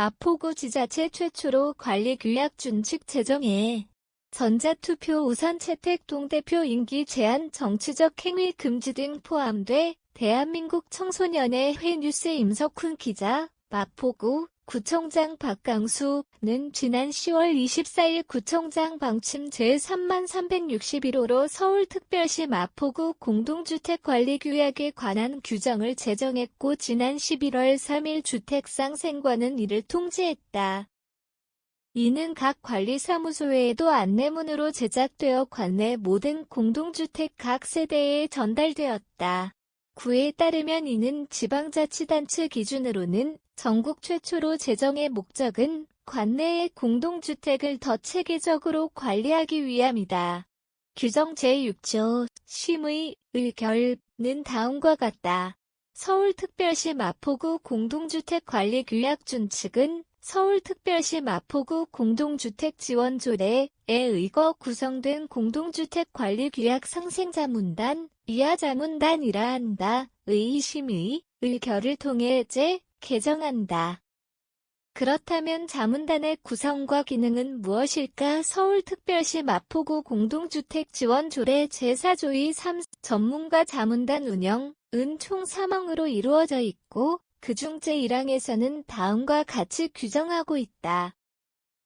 마포구 지자체 최초로 관리 규약 준칙 제정에 전자투표 우선 채택 동대표 임기 제한 정치적 행위 금지 등 포함돼 대한민국 청소년의 회뉴스 임석훈 기자, 마포구 구청장 박강수는 지난 10월 24일 구청장 방침 제3만 361호로 서울특별시 마포구 공동주택관리규약에 관한 규정을 제정했고 지난 11월 3일 주택상생과는 이를 통지했다. 이는 각 관리사무소에도 안내문으로 제작되어 관내 모든 공동주택 각 세대에 전달되었다. 구에 따르면 이는 지방자치단체 기준으로는 전국 최초로 제정의 목적은 관내의 공동주택을 더 체계적으로 관리하기 위함이다. 규정 제6조 심의 의결은 다음과 같다. 서울특별시 마포구 공동주택관리규약 준칙은 서울특별시 마포구 공동주택지원조례에 의거 구성된 공동주택관리규약 상생자문단, 이하자문단이라 한다. 의심의, 의결을 통해 제 개정한다. 그렇다면 자문단의 구성과 기능은 무엇일까? 서울특별시 마포구 공동주택지원조례 제4조의 3 전문가 자문단 운영 은 총 3항으로 이루어져 있고 그중 제1항에서는 다음과 같이 규정하고 있다.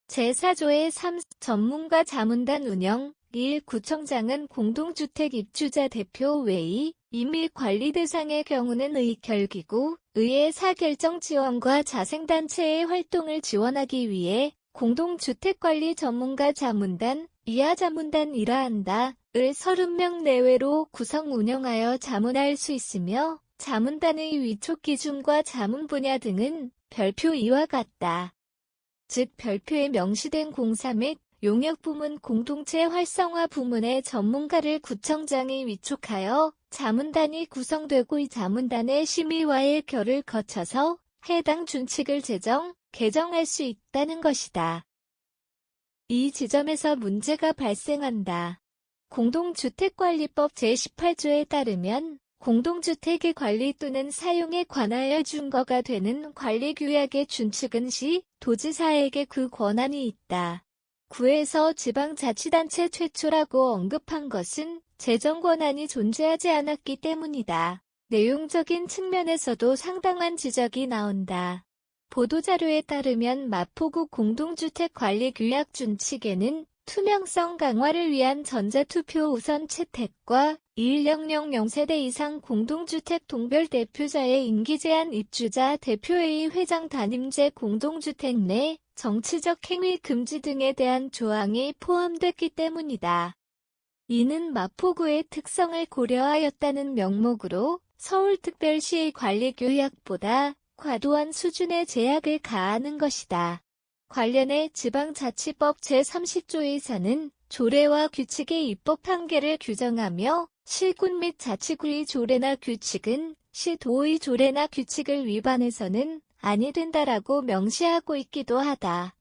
제4조의 3 전문가 자문단 운영 1. 구청장은 공동주택 입주자 대표 외의 임의 관리 대상의 경우는 의결기구, 의회 사결정 지원과 자생단체의 활동을 지원하기 위해 공동주택관리 전문가 자문단, 이하 자문단이라 한다. 을 30명 내외로 구성 운영하여 자문할 수 있으며 자문단의 위촉 기준과 자문 분야 등은 별표 이와 같다. 즉 별표에 명시된 공사 및 용역 부문 공동체 활성화 부문의 전문가를 구청장이 위촉하여 자문단이 구성되고 이 자문단의 심의와의 결을 거쳐서 해당 준칙을 제정, 개정할 수 있다는 것이다. 이 지점에서 문제가 발생한다. 공동주택관리법 제18조에 따르면 공동주택의 관리 또는 사용에 관하여 준거가 되는 관리규약의 준칙은 시, 도지사에게 그 권한이 있다. 구에서 지방자치단체 최초라고 언급한 것은 재정 권한이 존재하지 않았기 때문이다. 내용적인 측면에서도 상당한 지적이 나온다. 보도자료에 따르면 마포구 공동주택관리규약 준칙에는 투명성 강화를 위한 전자투표 우선 채택과 1000 세대 이상 공동주택 동별 대표자의 임기 제한 입주자 대표회의 회장 단임제 공동주택 내 정치적 행위 금지 등에 대한 조항이 포함됐기 때문이다. 이는 마포구의 특성을 고려하였다는 명목으로 서울특별시의 관리교약보다 과도한 수준의 제약을 가하는 것이다. 관련해 지방자치법 제30조에서는 조례와 규칙의 입법 한계를 규정하며 실군 및 자치구의 조례나 규칙은 시도의 조례나 규칙을 위반해서는 아니 된다라고 명시하고 있기도 하다.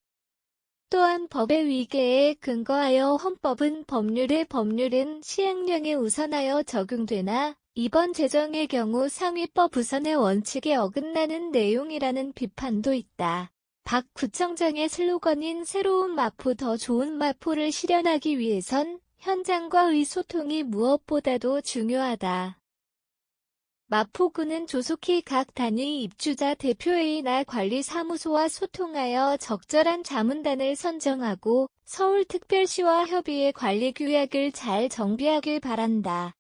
또한 법의 위계에 근거하여 헌법은 법률의 법률은 시행령에 우선하여 적용되나 이번 제정의 경우 상위법 우선의 원칙에 어긋나는 내용이라는 비판도 있다. 박 구청장의 슬로건인 새로운 마포 더 좋은 마포를 실현하기 위해선 현장과의 소통이 무엇보다도 중요하다. 마포구는 조속히 각 단위 입주자 대표회의나 관리사무소와 소통하여 적절한 자문단을 선정하고 서울특별시와 협의해 관리 규약을 잘 정비하길 바란다.